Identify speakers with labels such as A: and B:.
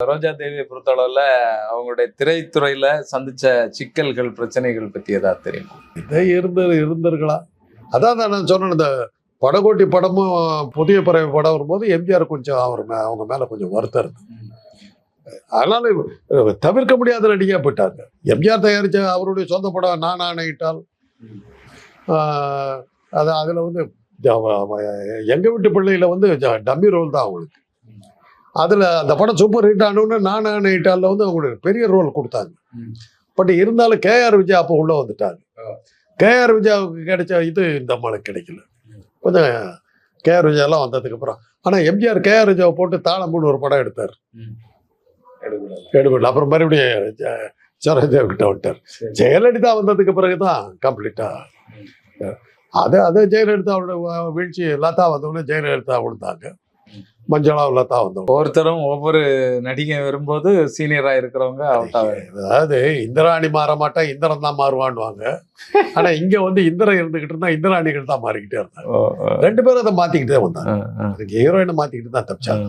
A: ரோஜா தேவியை பொறுத்தளவில் அவங்களுடைய திரைத்துறையில் சந்தித்த சிக்கல்கள் பிரச்சனைகள் பற்றி ஏதாவது தெரியுமா?
B: இதே இருந்து இருந்திருக்கலாம் அதான் நான் சொன்னேன் இந்த படகோட்டி படமும் புதிய பறவை படம் வரும்போது எம்ஜிஆர் கொஞ்சம் அவர் மே அவங்க மேலே கொஞ்சம் வருத்தம் இருக்கு அதனால தவிர்க்க முடியாத நடிகையாக போயிட்டாங்க. எம்ஜிஆர் தயாரித்த அவருடைய சொந்த படம் நான் ஆணையிட்டால் அது அதில் வந்து எங்கள் வீட்டு பிள்ளையில் வந்து ஜ- டம்மி ரோல் தான் அவங்களுக்கு. அதில் அந்த படம் சூப்பர் ஹிட் ஆனோன்னு நான் ஆணையிட்டாலில் வந்து அவங்களுக்கு பெரிய ரோல் கொடுத்தாங்க. பட் இருந்தாலும் கேஆர் விஜயா அப்போ உள்ளே வந்துட்டாங்க. கேஆர் விஜயாவுக்கு கிடைச்ச இது இந்த அம்மாளுக்கு கிடைக்கல. கொஞ்சம் கேஆர் விஜயாலாம் வந்ததுக்கு அப்புறம். ஆனால் எம்ஜிஆர் கேஆர் விஜயாவை போட்டு தாளம்பூன்னு ஒரு படம் எடுத்தார். எடுக்கல. அப்புறம் மறுபடியும் சரோஜாவு கிட்ட விட்டார்
A: சரி.
B: ஜெயலலிதா வந்ததுக்கு பிறகு தான் கம்ப்ளீட்டா அது அது ஜெயலலிதாவோட வீழ்ச்சி லதா வந்தவுடனே ஜெயலலிதா விழுந்தாங்க. மஞ்சளா லதா வந்தவங்க.
A: ஒவ்வொருத்தரும் ஒவ்வொரு நடிகை வரும்போது சீனியரா இருக்கிறவங்க அவுட்
B: அதாவது இந்திராணி மாற மாட்டா இந்திரன் தான் மாறுவான்னுவாங்க. ஆனா இங்க வந்து இந்திரன் இருந்துகிட்டு இருந்தா இந்திராணிகள் தான் மாறிக்கிட்டே இருந்தாங்க. ரெண்டு பேரும் அதை மாத்திக்கிட்டே வந்தாங்க. அதுக்கு ஹீரோயினை மாத்திக்கிட்டு தான் தப்பிச்சாங்க.